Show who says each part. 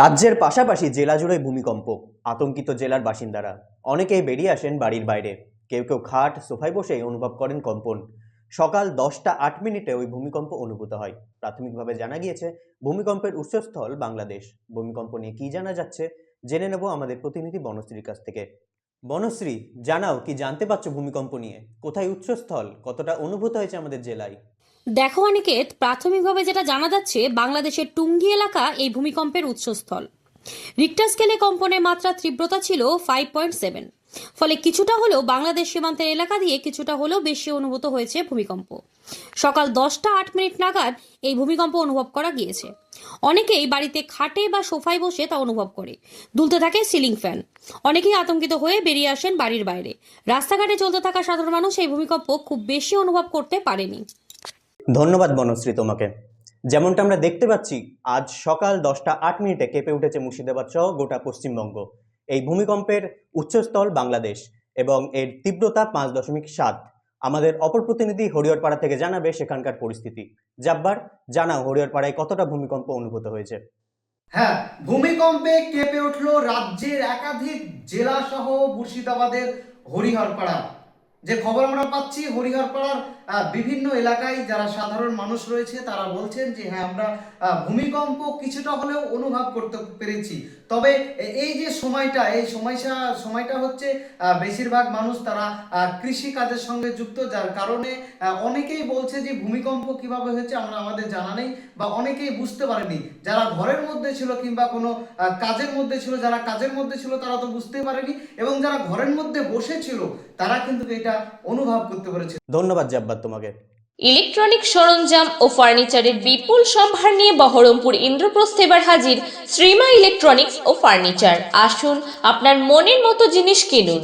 Speaker 1: রাজ্যের পাশাপাশি জেলা জুড়ে ভূমিকম্প, আতঙ্কিত জেলার বাসিন্দারা। অনেকেই বেরিয়ে আসেন বাড়ির বাইরে। কেউ কেউ খাট, সোফায় বসেই অনুভব করেন কম্পন। সকাল দশটা আট মিনিটে ওই ভূমিকম্প অনুভূত হয়। প্রাথমিকভাবে জানা গিয়েছে, ভূমিকম্পের উৎসস্থল বাংলাদেশ। ভূমিকম্প নিয়ে কি জানা যাচ্ছে, জেনে নেব আমাদের প্রতিনিধি বনশ্রীর কাছ থেকে। বনশ্রী, জানাও কি জানতে পারছ ভূমিকম্প নিয়ে? কোথায় উৎসস্থল? কতটা অনুভূত হয়েছে আমাদের জেলায়?
Speaker 2: দেখো অনিকেত প্রাথমিকভাবে যেটা জানা যাচ্ছে, বাংলাদেশের টুঙ্গি এলাকা এই ভূমিকম্পের উৎসস্থল। রিক্টার স্কেলে কম্পনের মাত্রা তীব্রতা ছিল ফাইভ পয়েন্ট সেভেন ফলে কিছুটা হলেও বাংলাদেশ সীমান্তের এলাকা দিয়ে কিছুটা হলেও বেশি অনুভূত হয়েছে ভূমিকম্প। সকাল দশটা আট মিনিট নাগাদ এই ভূমিকম্প অনুভব করা গিয়েছে। অনেকেই বাড়িতে খাটে বা সোফায় বসে তা অনুভব করে। দুলতে থাকে সিলিং ফ্যান। অনেকেই আতঙ্কিত হয়ে বেরিয়ে আসেন বাড়ির বাইরে। রাস্তাঘাটে চলতে থাকা সাধারণ মানুষ এই ভূমিকম্প খুব বেশি অনুভব করতে পারেনি।
Speaker 1: ধন্যবাদ বনশ্রী তোমাকে। যেমনটা আমরা দেখতে পাচ্ছি, আজ সকাল দশটা আট মিনিটে কেঁপে উঠেছে মুর্শিদাবাদ সহ গোটা পশ্চিমবঙ্গ। এই ভূমিকম্পের উচ্চস্থল বাংলাদেশ এবং এর তীব্রতা পাঁচ দশমিক সাত। আমাদের অপর প্রতিনিধি হরিহরপাড়া থেকে জানাবে সেখানকার পরিস্থিতি। জাব্বার, জানাও হরিহরপাড়ায় কতটা ভূমিকম্প অনুভূত হয়েছে।
Speaker 3: হ্যাঁ ভূমিকম্পে কেঁপে উঠল রাজ্যের একাধিক জেলা সহ মুর্শিদাবাদের হরিহরপাড়া। যে খবর আমরা পাচ্ছি, হরিহরপাড়ার বিভিন্ন এলাকায় যারা সাধারণ মানুষ রয়েছে, তারা বলছেন যে হ্যাঁ আমরা ভূমিকম্প কিছুটা হলেও অনুভব করতে পেরেছি। তবে এই যে সময়টা, এই সময়টা সময়টা হচ্ছে বেশিরভাগ মানুষ তারা কৃষি কাজের সঙ্গে যুক্ত, যার কারণে অনেকেই বলছে যে, ভূমিকম্প কীভাবে হয়েছে আমরা আমাদের জানা নেই বা অনেকেই বুঝতে পারেনি। যারা ঘরের মধ্যে ছিল কিংবা কোনো কাজের মধ্যে ছিল, যারা কাজের মধ্যে ছিল, তারা তো বুঝতে পারেনি। এবং যারা ঘরের মধ্যে বসেছিল তারা কিন্তু এটা অনুভব করতে পেরেছে।
Speaker 1: ধন্যবাদ জাব্বার তোমাকে।
Speaker 4: ইলেকট্রনিক সরঞ্জাম ও ফার্নিচারের বিপুল সম্ভার নিয়ে বহরমপুর ইন্দ্রপ্রস্থ এবার হাজির শ্রীমা ইলেকট্রনিক্স ও ফার্নিচার। আসুন আপনার মনের মতো জিনিস কিনুন।